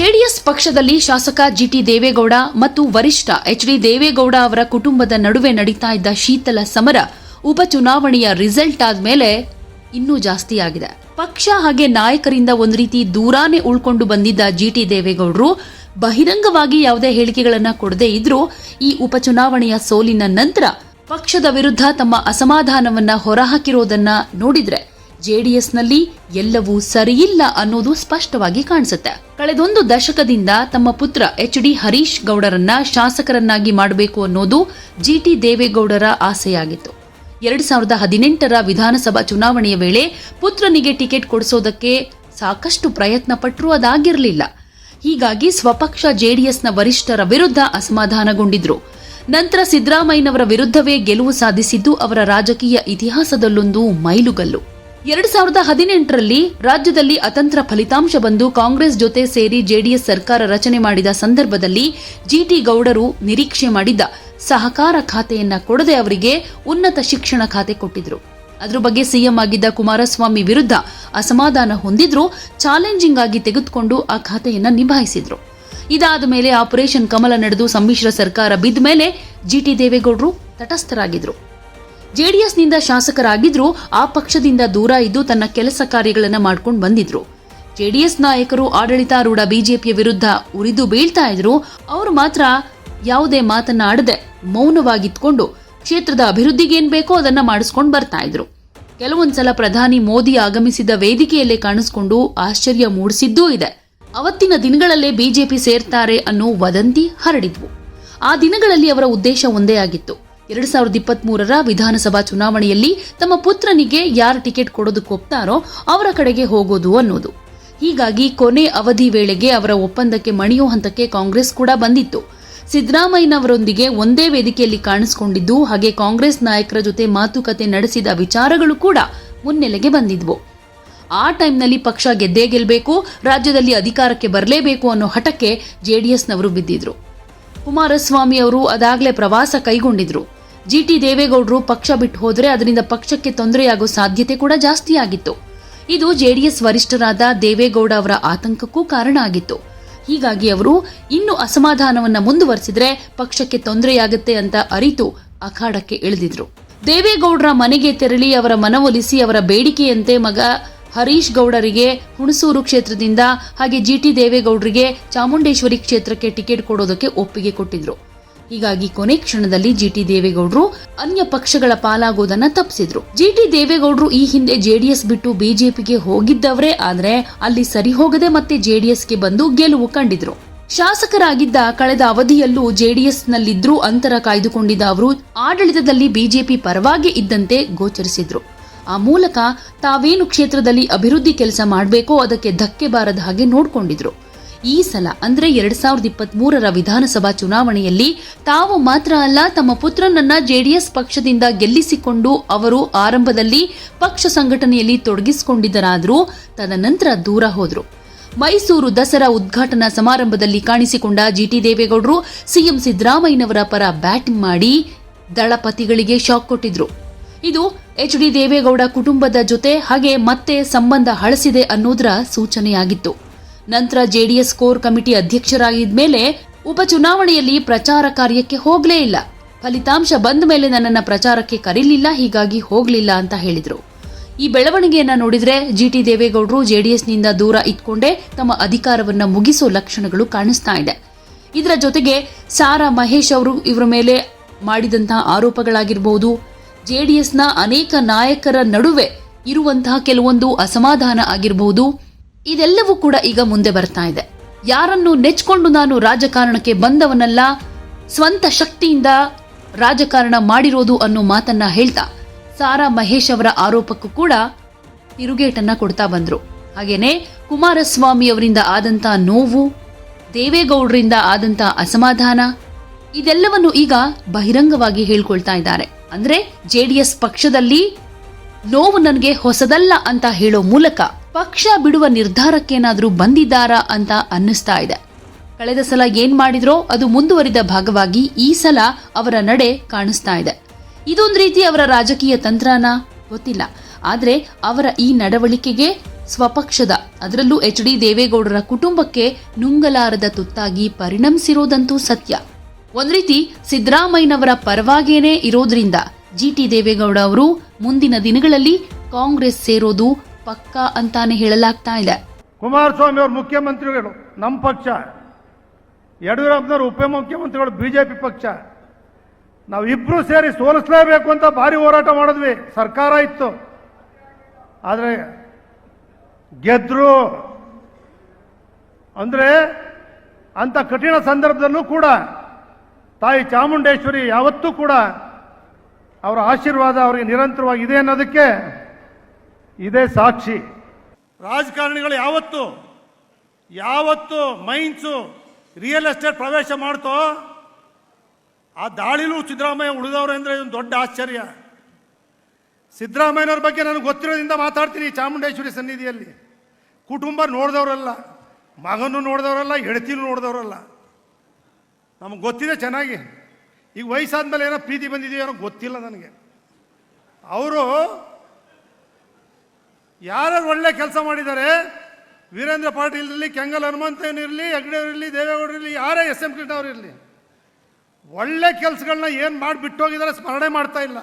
JDS ಪಕ್ಷದಲ್ಲಿ ಶಾಸಕ ಜಿಟಿ ದೇವೇಗೌಡ ಮತ್ತು ವರಿಷ್ಠ ಎಚ್ ಡಿ ದೇವೇಗೌಡ ಅವರ ಕುಟುಂಬದ ನಡುವೆ ನಡೀತಾ ಇದ್ದ ಶೀತಲ ಸಮರ ಉಪಚುನಾವಣೆಯ ರಿಸಲ್ಟ್ ಆದ್ಮೇಲೆ ಇನ್ನೂ ಜಾಸ್ತಿ ಆಗಿದೆ ಪಕ್ಷ ಹಾಗೆ ನಾಯಕರಿಂದ ಒಂದು ರೀತಿ ದೂರಾನೇ ಉಳ್ಕೊಂಡು ಬಂದಿದ್ದ ಜಿಟಿ ದೇವೇಗೌಡರು ಬಹಿರಂಗವಾಗಿ ಯಾವುದೇ ಹೇಳಿಕೆಗಳನ್ನ ಕೊಡದೇ ಇದ್ರೂ ಈ ಉಪಚುನಾವಣೆಯ ಸೋಲಿನ ನಂತರ ಪಕ್ಷದ ವಿರುದ್ಧ ತಮ್ಮ ಅಸಮಾಧಾನವನ್ನ ಹೊರಹಾಕಿರೋದನ್ನ ನೋಡಿದ್ರೆ ಜೆಡಿಎಸ್ನಲ್ಲಿ ಎಲ್ಲವೂ ಸರಿಯಿಲ್ಲ ಅನ್ನೋದು ಸ್ಪಷ್ಟವಾಗಿ ಕಾಣಿಸುತ್ತೆ. ಕಳೆದೊಂದು ದಶಕದಿಂದ ತಮ್ಮ ಪುತ್ರ ಎಚ್ ಡಿ ಹರೀಶ್ ಗೌಡರನ್ನ ಶಾಸಕರನ್ನಾಗಿ ಮಾಡಬೇಕು ಅನ್ನೋದು ಜಿಟಿ ದೇವೇಗೌಡರ ಆಸೆಯಾಗಿತ್ತು. ಎರಡ್ ಸಾವಿರದ ಹದಿನೆಂಟರ ವಿಧಾನಸಭಾ ಚುನಾವಣೆಯ ವೇಳೆ ಪುತ್ರನಿಗೆ ಟಿಕೆಟ್ ಕೊಡಿಸೋದಕ್ಕೆ ಸಾಕಷ್ಟು ಪ್ರಯತ್ನ ಪಟ್ಟರೂ ಅದಾಗಿರಲಿಲ್ಲ. ಹೀಗಾಗಿ ಸ್ವಪಕ್ಷ ಜೆಡಿಎಸ್ನ ವರಿಷ್ಠರ ವಿರುದ್ಧ ಅಸಮಾಧಾನಗೊಂಡಿದ್ರು. ನಂತರ ಸಿದ್ದರಾಮಯ್ಯನವರ ವಿರುದ್ಧವೇ ಗೆಲುವು ಸಾಧಿಸಿದ್ದು ಅವರ ರಾಜಕೀಯ ಇತಿಹಾಸದಲ್ಲೊಂದು ಮೈಲುಗಲ್ಲು. ಎರಡ್ ಸಾವಿರದ ಹದಿನೆಂಟರಲ್ಲಿ ರಾಜ್ಯದಲ್ಲಿ ಅತಂತ್ರ ಫಲಿತಾಂಶ ಬಂದು ಕಾಂಗ್ರೆಸ್ ಜೊತೆ ಸೇರಿ ಜೆಡಿಎಸ್ ಸರ್ಕಾರ ರಚನೆ ಮಾಡಿದ ಸಂದರ್ಭದಲ್ಲಿ ಜಿಟಿ ಗೌಡರು ನಿರೀಕ್ಷೆ ಮಾಡಿದ್ದ ಸಹಕಾರ ಖಾತೆಯನ್ನ ಕೊಡದೆ ಅವರಿಗೆ ಉನ್ನತ ಶಿಕ್ಷಣ ಖಾತೆ ಕೊಟ್ಟಿದ್ರು. ಅದ್ರ ಬಗ್ಗೆ ಸಿಎಂ ಆಗಿದ್ದ ಕುಮಾರಸ್ವಾಮಿ ವಿರುದ್ಧ ಅಸಮಾಧಾನ ಹೊಂದಿದ್ರು ಚಾಲೆಂಜಿಂಗ್ ಆಗಿ ತೆಗೆದುಕೊಂಡು ಆ ಖಾತೆಯನ್ನ ನಿಭಾಯಿಸಿದ್ರು. ಇದಾದ ಮೇಲೆ ಆಪರೇಷನ್ ಕಮಲ ನಡೆದು ಸಮ್ಮಿಶ್ರ ಸರ್ಕಾರ ಬಿದ್ದ ಮೇಲೆ ಜಿಟಿ ದೇವೇಗೌಡರು ತಟಸ್ಥರಾಗಿದ್ರು. ಜೆಡಿಎಸ್ನಿಂದ ಶಾಸಕರಾಗಿದ್ರು ಆ ಪಕ್ಷದಿಂದ ದೂರ ಇದ್ದು ತನ್ನ ಕೆಲಸ ಕಾರ್ಯಗಳನ್ನು ಮಾಡ್ಕೊಂಡು ಬಂದಿದ್ರು. ಜೆಡಿಎಸ್ ನಾಯಕರು ಆಡಳಿತಾರೂಢ ಬಿಜೆಪಿಯ ವಿರುದ್ಧ ಉರಿದು ಬೀಳ್ತಾ ಇದ್ರು. ಅವರು ಮಾತ್ರ ಯಾವುದೇ ಮಾತನ್ನಾಡದೆ ಮೌನವಾಗಿತ್ಕೊಂಡು ಕ್ಷೇತ್ರದ ಅಭಿವೃದ್ಧಿಗೆ ಏನ್ ಬೇಕೋ ಅದನ್ನ ಮಾಡಿಸ್ಕೊಂಡು ಬರ್ತಾ ಇದ್ರು. ಕೆಲವೊಂದ್ಸಲ ಪ್ರಧಾನಿ ಮೋದಿ ಆಗಮಿಸಿದ ವೇದಿಕೆಯಲ್ಲೇ ಕಾಣಿಸ್ಕೊಂಡು ಆಶ್ಚರ್ಯ ಮೂಡಿಸಿದ್ದೂ ಇದೆ. ಅವತ್ತಿನ ದಿನಗಳಲ್ಲೇ ಬಿಜೆಪಿ ಸೇರ್ತಾರೆ ಅನ್ನೋ ವದಂತಿ ಹರಡಿದ್ವು. ಆ ದಿನಗಳಲ್ಲಿ ಅವರ ಉದ್ದೇಶ ಒಂದೇ ಆಗಿತ್ತು. ಎರಡ್ ಸಾವಿರದ ಇಪ್ಪತ್ತ್ ಮೂರರ ವಿಧಾನಸಭಾ ಚುನಾವಣೆಯಲ್ಲಿ ತಮ್ಮ ಪುತ್ರನಿಗೆ ಯಾರು ಟಿಕೆಟ್ ಕೊಡೋದಕ್ಕೆ ಒಪ್ತಾರೋ ಅವರ ಕಡೆಗೆ ಹೋಗೋದು ಅನ್ನೋದು. ಹೀಗಾಗಿ ಕೊನೆ ಅವಧಿ ವೇಳೆಗೆ ಅವರ ಒಪ್ಪಂದಕ್ಕೆ ಮಣಿಯೋ ಹಂತಕ್ಕೆ ಕಾಂಗ್ರೆಸ್ ಕೂಡ ಬಂದಿತ್ತು. ಸಿದ್ದರಾಮಯ್ಯನವರೊಂದಿಗೆ ಒಂದೇ ವೇದಿಕೆಯಲ್ಲಿ ಕಾಣಿಸಿಕೊಂಡಿದ್ದು, ಹಾಗೆ ಕಾಂಗ್ರೆಸ್ ನಾಯಕರ ಜೊತೆ ಮಾತುಕತೆ ನಡೆಸಿದ ವಿಚಾರಗಳು ಕೂಡ ಮುನ್ನೆಲೆಗೆ ಬಂದಿದ್ವು. ಆ ಟೈಮ್ನಲ್ಲಿ ಪಕ್ಷ ಗೆದ್ದೇ ಗೆಲ್ಲಬೇಕು ರಾಜ್ಯದಲ್ಲಿ ಅಧಿಕಾರಕ್ಕೆ ಬರಲೇಬೇಕು ಅನ್ನೋ ಹಠಕ್ಕೆ ಜೆಡಿಎಸ್ನವರು ಬಿದ್ದಿದ್ರು. ಕುಮಾರಸ್ವಾಮಿ ಅವರು ಅದಾಗಲೇ ಪ್ರವಾಸ ಕೈಗೊಂಡಿದ್ರು. ಜಿಟಿ ದೇವೇಗೌಡರು ಪಕ್ಷ ಬಿಟ್ಟು ಹೋದರೆ ಅದರಿಂದ ಪಕ್ಷಕ್ಕೆ ತೊಂದರೆಯಾಗೋ ಸಾಧ್ಯತೆ ಕೂಡ ಜಾಸ್ತಿಯಾಗಿತ್ತು ಇದು ಜೆಡಿಎಸ್ ವರಿಷ್ಠರಾದ ದೇವೇಗೌಡ ಅವರ ಆತಂಕಕ್ಕೂ ಕಾರಣ ಆಗಿತ್ತು. ಹೀಗಾಗಿ ಅವರು ಇನ್ನು ಅಸಮಾಧಾನವನ್ನ ಮುಂದುವರೆಸಿದ್ರೆ ಪಕ್ಷಕ್ಕೆ ತೊಂದರೆಯಾಗುತ್ತೆ ಅಂತ ಅರಿತು ಅಖಾಡಕ್ಕೆ ಇಳಿದಿದ್ರು. ದೇವೇಗೌಡರ ಮನೆಗೆ ತೆರಳಿ ಅವರ ಮನವೊಲಿಸಿ ಅವರ ಬೇಡಿಕೆಯಂತೆ ಮಗ ಹರೀಶ್ ಗೌಡರಿಗೆ ಹುಣಸೂರು ಕ್ಷೇತ್ರದಿಂದ ಹಾಗೆ ಜಿಟಿ ದೇವೇಗೌಡರಿಗೆ ಚಾಮುಂಡೇಶ್ವರಿ ಕ್ಷೇತ್ರಕ್ಕೆ ಟಿಕೆಟ್ ಕೊಡೋದಕ್ಕೆ ಒಪ್ಪಿಗೆ ಕೊಟ್ಟಿದ್ರು. ಹೀಗಾಗಿ ಕೊನೆ ಕ್ಷಣದಲ್ಲಿ ಜಿಟಿ ದೇವೇಗೌಡರು ಅನ್ಯ ಪಕ್ಷಗಳ ಪಾಲಾಗೋದನ್ನ ತಪ್ಪಿಸಿದ್ರು ಜಿಟಿ ದೇವೇಗೌಡರು ಈ ಹಿಂದೆ ಜೆಡಿಎಸ್ ಬಿಟ್ಟು ಬಿಜೆಪಿಗೆ ಹೋಗಿದ್ದವರೇ, ಆದ್ರೆ ಅಲ್ಲಿ ಸರಿ ಹೋಗದೆ ಮತ್ತೆ ಜೆಡಿಎಸ್ಗೆ ಬಂದು ಗೆಲುವು ಕಂಡಿದ್ರು. ಶಾಸಕರಾಗಿದ್ದ ಕಳೆದ ಅವಧಿಯಲ್ಲೂ ಜೆಡಿಎಸ್ನಲ್ಲಿದ್ರೂ ಅಂತರ ಕಾಯ್ದುಕೊಂಡಿದ್ದ ಅವರು ಆಡಳಿತದಲ್ಲಿ ಬಿಜೆಪಿ ಪರವಾಗಿ ಇದ್ದಂತೆ ಗೋಚರಿಸಿದ್ರು. ಆ ಮೂಲಕ ತಾವೇನು ಕ್ಷೇತ್ರದಲ್ಲಿ ಅಭಿವೃದ್ಧಿ ಕೆಲಸ ಮಾಡಬೇಕೋ ಅದಕ್ಕೆ ಧಕ್ಕೆ ಬಾರದ ಹಾಗೆ ನೋಡ್ಕೊಂಡಿದ್ರು. ಈ ಸಲ ಅಂದ್ರೆ ಎರಡ್ ಸಾವಿರದ ಇಪ್ಪತ್ತ್ ಮೂರರ ವಿಧಾನಸಭಾ ಚುನಾವಣೆಯಲ್ಲಿ ತಾವು ಮಾತ್ರ ಅಲ್ಲ, ತಮ್ಮ ಪುತ್ರನನ್ನ ಜೆಡಿಎಸ್ ಪಕ್ಷದಿಂದ ಗೆಲ್ಲಿಸಿಕೊಂಡು ಅವರು ಆರಂಭದಲ್ಲಿ ಪಕ್ಷ ಸಂಘಟನೆಯಲ್ಲಿ ತೊಡಗಿಸಿಕೊಂಡಿದ್ದರಾದರೂ ತದನಂತರ ದೂರ ಹೋದರು. ಮೈಸೂರು ದಸರಾ ಉದ್ಘಾಟನಾ ಸಮಾರಂಭದಲ್ಲಿ ಕಾಣಿಸಿಕೊಂಡ ಜಿಟಿ ದೇವೇಗೌಡರು ಸಿಎಂ ಸಿದ್ದರಾಮಯ್ಯನವರ ಪರ ಬ್ಯಾಟಿಂಗ್ ಮಾಡಿ ದಳಪತಿಗಳಿಗೆ ಶಾಕ್ ಕೊಟ್ಟಿದ್ರು. ಇದು ಎಚ್ ಡಿ ದೇವೇಗೌಡ ಕುಟುಂಬದ ಜೊತೆ ಹಾಗೆ ಮತ್ತೆ ಸಂಬಂಧ ಹಳಸಿದೆ ಅನ್ನೋದರ ಸೂಚನೆಯಾಗಿತ್ತು. ನಂತರ ಜೆಡಿಎಸ್ ಕೋರ್ ಕಮಿಟಿ ಅಧ್ಯಕ್ಷರಾಗಿದ್ದ ಮೇಲೆ ಉಪಚುನಾವಣೆಯಲ್ಲಿ ಪ್ರಚಾರ ಕಾರ್ಯಕ್ಕೆ ಹೋಗಲೇ ಇಲ್ಲ. ಫಲಿತಾಂಶ ಬಂದ ಮೇಲೆ ನನ್ನನ್ನು ಪ್ರಚಾರಕ್ಕೆ ಕರೀಲಿಲ್ಲ, ಹೀಗಾಗಿ ಹೋಗಲಿಲ್ಲ ಅಂತ ಹೇಳಿದರು. ಈ ಬೆಳವಣಿಗೆಯನ್ನ ನೋಡಿದ್ರೆ ಜಿಟಿ ದೇವೇಗೌಡರು ಜೆಡಿಎಸ್ನಿಂದ ದೂರ ಇಟ್ಕೊಂಡೇ ತಮ್ಮ ಅಧಿಕಾರವನ್ನ ಮುಗಿಸೋ ಲಕ್ಷಣಗಳು ಕಾಣಿಸ್ತಾ ಇದೆ. ಇದರ ಜೊತೆಗೆ ಸಾರಾ ಮಹೇಶ್ ಅವರು ಇವರ ಮೇಲೆ ಮಾಡಿದಂತಹ ಆರೋಪಗಳಾಗಿರಬಹುದು ಜೆಡಿಎಸ್ನ ಅನೇಕ ನಾಯಕರ ನಡುವೆ ಇರುವಂತಹ ಕೆಲವೊಂದು ಅಸಮಾಧಾನ ಆಗಿರಬಹುದು ಇದೆಲ್ಲವೂ ಕೂಡ ಈಗ ಮುಂದೆ ಬರ್ತಾ ಇದೆ. ಯಾರನ್ನು ನೆಚ್ಕೊಂಡು ನಾನು ರಾಜಕಾರಣಕ್ಕೆ ಬಂದವನಲ್ಲ, ಸ್ವಂತ ಶಕ್ತಿಯಿಂದ ರಾಜಕಾರಣ ಮಾಡಿರೋದು ಅನ್ನೋ ಮಾತನ್ನ ಹೇಳ್ತಾ ಸಾರಾ ಮಹೇಶ್ ಅವರ ಆರೋಪಕ್ಕೂ ಕೂಡ ತಿರುಗೇಟನ್ನ ಕೊಡ್ತಾ ಬಂದ್ರು. ಹಾಗೇನೆ ಕುಮಾರಸ್ವಾಮಿ ಅವರಿಂದ ಆದಂತ ನೋವು, ದೇವೇಗೌಡರಿಂದ ಆದಂತ ಅಸಮಾಧಾನ, ಇದೆಲ್ಲವನ್ನು ಈಗ ಬಹಿರಂಗವಾಗಿ ಹೇಳ್ಕೊಳ್ತಾ ಇದ್ದಾರೆ. ಅಂದ್ರೆ ಜೆಡಿಎಸ್ ಪಕ್ಷದಲ್ಲಿ ನೋವು ನನಗೆ ಹೊಸದಲ್ಲ ಅಂತ ಹೇಳೋ ಮೂಲಕ ಪಕ್ಷ ಬಿಡುವ ನಿರ್ಧಾರಕ್ಕೇನಾದರೂ ಬಂದಿದ್ದಾರಾ ಅಂತ ಅನ್ನಿಸ್ತಾ ಇದೆ. ಕಳೆದ ಸಲ ಏನ್ ಮಾಡಿದ್ರೋ ಅದು ಮುಂದುವರಿದ ಭಾಗವಾಗಿ ಈ ಸಲ ಅವರ ನಡೆ ಕಾಣಿಸ್ತಾ ಇದೆ. ಇದೊಂದು ರೀತಿ ಅವರ ರಾಜಕೀಯ ತಂತ್ರನ ಗೊತ್ತಿಲ್ಲ. ಆದರೆ ಅವರ ಈ ನಡವಳಿಕೆಗೆ ಸ್ವಪಕ್ಷದ, ಅದರಲ್ಲೂ ಎಚ್ ಡಿ ದೇವೇಗೌಡರ ಕುಟುಂಬಕ್ಕೆ ನುಂಗಲಾರದ ತುತ್ತಾಗಿ ಪರಿಣಮಿಸಿರೋದಂತೂ ಸತ್ಯ. ಒಂದು ರೀತಿ ಸಿದ್ದರಾಮಯ್ಯನವರ ಪರವಾಗೇನೇ ಇರೋದ್ರಿಂದ ಜಿ ಟಿ ದೇವೇಗೌಡ ಅವರು ಮುಂದಿನ ದಿನಗಳಲ್ಲಿ ಕಾಂಗ್ರೆಸ್ ಸೇರೋದು ಪಕ್ಕಾ ಅಂತಾನೆ ಹೇಳಲಾಗ್ತಾ ಇದೆ. ಕುಮಾರಸ್ವಾಮಿ ಅವರು ಮುಖ್ಯಮಂತ್ರಿಗಳು ನಮ್ಮ ಪಕ್ಷ. ಯಡಿಯೂರಪ್ಪನವರು ಉಪಮುಖ್ಯಮಂತ್ರಿಗಳು, ಬಿಜೆಪಿ ಪಕ್ಷ. ನಾವು ಇಬ್ರು ಸೇರಿ ಸೋಲಿಸಲೇಬೇಕು ಅಂತ ಭಾರಿ ಹೋರಾಟ ಮಾಡಿದ್ವಿ. ಸರ್ಕಾರ ಇತ್ತು. ಆದರೆ ಗೆದ್ರು. ಅಂದರೆ ಅಂಥ ಕಠಿಣ ಸಂದರ್ಭದಲ್ಲೂ ಕೂಡ ತಾಯಿ ಚಾಮುಂಡೇಶ್ವರಿ ಯಾವತ್ತೂ ಕೂಡ ಅವರ ಆಶೀರ್ವಾದ ಅವರಿಗೆ ನಿರಂತರವಾಗಿ ಇದೆ ಅನ್ನೋದಕ್ಕೆ ಇದೇ ಸಾಕ್ಷಿ. ರಾಜಕಾರಣಿಗಳು ಯಾವತ್ತು ಯಾವತ್ತು ಮೈನ್ಸು ರಿಯಲ್ ಎಸ್ಟೇಟ್ ಪ್ರವೇಶ ಮಾಡ್ತೋ, ಆ ದಾಳಿಲೂ ಸಿದ್ದರಾಮಯ್ಯ ಉಳಿದವರು ಅಂದರೆ ಇದೊಂದು ದೊಡ್ಡ ಆಶ್ಚರ್ಯ. ಸಿದ್ದರಾಮಯ್ಯನವ್ರ ಬಗ್ಗೆ ನನಗೆ ಗೊತ್ತಿರೋದ್ರಿಂದ ಮಾತಾಡ್ತೀನಿ ಚಾಮುಂಡೇಶ್ವರಿ ಸನ್ನಿಧಿಯಲ್ಲಿ. ಕುಟುಂಬ ನೋಡಿದವರಲ್ಲ, ಮಗನೂ ನೋಡಿದವರಲ್ಲ, ಹೆಂಡತಿನೂ ನೋಡಿದವರಲ್ಲ. ನಮಗೆ ಗೊತ್ತಿದೆ ಚೆನ್ನಾಗಿ. ಈಗ ವಯಸ್ಸಾದ್ಮೇಲೆ ಏನೋ ಪ್ರೀತಿ ಬಂದಿದೆಯೋ ಏನೋ ಗೊತ್ತಿಲ್ಲ ನನಗೆ. ಅವರು ಯಾರ್ಯಾರು ಒಳ್ಳೆ ಕೆಲಸ ಮಾಡಿದ್ದಾರೆ, ವೀರೇಂದ್ರ ಪಾಟೀಲ್ ಇರಲಿ, ಕೆಂಗಲ್ ಹನುಮಂತೇನಿರಲಿ ಇರಲಿ ಅವರಿರಲಿ ಇರಲಿ ಯಾರೇ ಎಸ್ ಎಂ ಇರಲಿ, ಒಳ್ಳೆ ಕೆಲಸಗಳನ್ನ ಏನು ಮಾಡಿ ಬಿಟ್ಟೋಗಿದ್ದಾರೆ ಸ್ಮರಣೆ ಮಾಡ್ತಾ ಇಲ್ಲ.